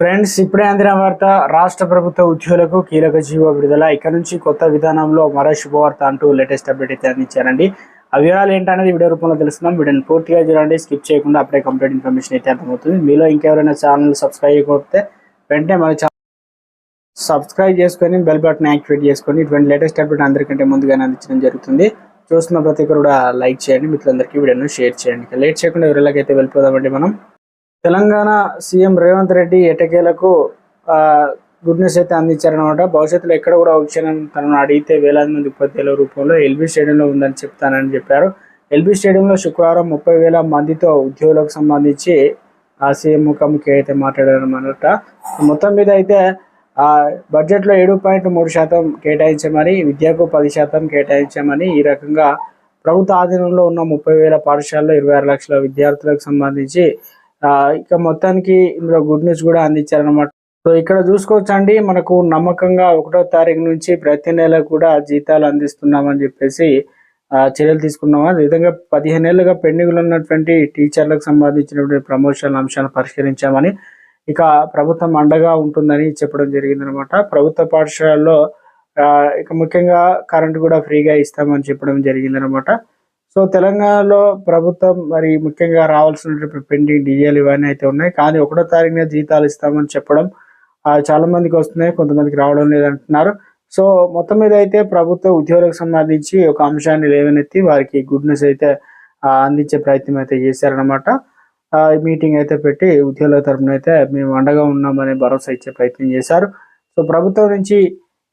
Friends ఇప్పుడే అందిన వార్త రాష్ట్ర ప్రభుత్వ ఉద్యోగులకు కీలక జీవో విడుదల. ఇక్కడ నుంచి కొత్త విధానంలో మరో శుభవార్త అంటూ లేటెస్ట్ అప్డేట్ అయితే అందించారండి. ఆ వివరాలు ఏంటనేది వీడియో రూపంలో తెలుసుకుందాం. వీడియోని పూర్తిగా చూడండి. స్కిప్ చేయకుండా అప్పుడే కంప్లీట్ ఇన్ఫర్మేషన్ అయితే అర్థమవుతుంది. మీలో ఇంకెవరైనా ఛానల్ సబ్స్క్రైబ్ చేయకపోతే వెంటనే మన ఛానల్ సబ్స్క్రైబ్ చేసుకొని బెల్ బటన్ యాక్టివేట్ చేసుకొని ఇటువంటి లేటెస్ట్ అప్డేట్ అందరికంటే ముందుగానే అందించడం జరుగుతుంది. చూస్తున్న ప్రతి ఒక్కరు కూడా లైక్ చేయండి. మిత్రులందరికీ వీడియోను షేర్ చేయండి. లేట్ చేయకుండా ఎవరిలాగైతే వెళ్ళిపోదామండి మనం. తెలంగాణ సీఎం రేవంత్ రెడ్డి ఎటకేలకు గుడ్ న్యూస్ అయితే అందించారనమాట భవిష్యత్తులో ఎక్కడ కూడా ఒక తనను అడిగితే వేలాది మంది ఉపాధ్యాయుల రూపంలో ఎల్బీ స్టేడియంలో ఉందని చెప్తానని చెప్పారు. ఎల్బీ స్టేడియంలో శుక్రవారం ముప్పై వేల మందితో ఉద్యోగులకు సంబంధించి ఆ సీఎం ముఖాముఖి అయితే మాట్లాడారనమాట మొత్తం మీద అయితే ఆ బడ్జెట్లో ఏడు పాయింట్ మూడు శాతం కేటాయించమని విద్యకు పది శాతం కేటాయించామని ఈ రకంగా ప్రభుత్వ ఆధీనంలో ఉన్న ముప్పై వేల పాఠశాలలో ఇరవై ఆరు లక్షల విద్యార్థులకు సంబంధించి ఇక మొత్తానికి ఇందులో గుడ్ న్యూస్ కూడా అందించారనమాట సో ఇక్కడ చూసుకోవచ్చండి మనకు నమ్మకంగా ఒకటో తారీఖు నుంచి ప్రతి నెల కూడా జీతాలు అందిస్తున్నామని చెప్పేసి ఆ, చర్యలు తీసుకున్నాము. అదే విధంగా పదిహేను ఏళ్ళుగా పెండింగ్లో ఉన్నటువంటి టీచర్లకు సంబంధించినటువంటి ప్రమోషన్ అంశాలను పరిష్కరించామని ఇక ప్రభుత్వం అండగా ఉంటుందని చెప్పడం జరిగిందనమాట ప్రభుత్వ పాఠశాలలో ఇక ముఖ్యంగా కరెంట్ కూడా ఫ్రీగా ఇస్తామని చెప్పడం జరిగిందనమాట సో తెలంగాణలో ప్రభుత్వం మరి ముఖ్యంగా రావాల్సినటువంటి పెండింగ్ డిఏలు ఇవన్నీ అయితే ఉన్నాయి. కానీ ఒకటో తారీఖున జీతాలు ఇస్తామని చెప్పడం చాలా మందికి వస్తున్నాయి. కొంతమందికి రావడం లేదంటున్నారు. సో మొత్తం మీద అయితే ప్రభుత్వ ఉద్యోగులకు సంబంధించి ఒక అంశాన్ని లేవనెత్తి వారికి గుడ్ న్యూస్ అయితే అందించే ప్రయత్నం అయితే చేశారనమాట మీటింగ్ అయితే పెట్టి ఉద్యోగుల తరపున అయితే మేము అండగా ఉన్నామనే భరోసా ఇచ్చే ప్రయత్నం చేశారు. సో ప్రభుత్వం నుంచి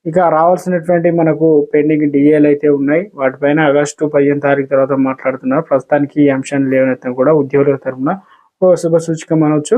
ఇక రావాల్సినటువంటి మనకు పెండింగ్ డిఏలు అయితే ఉన్నాయి. వాటిపైన ఆగస్టు పదిహేను తారీఖు తర్వాత మాట్లాడుతున్నారు. ప్రస్తుతానికి ఈ అంశాన్ని లేవనెత్తడం కూడా ఉద్యోగుల తరపున ఓ శుభ సూచిక అనవచ్చు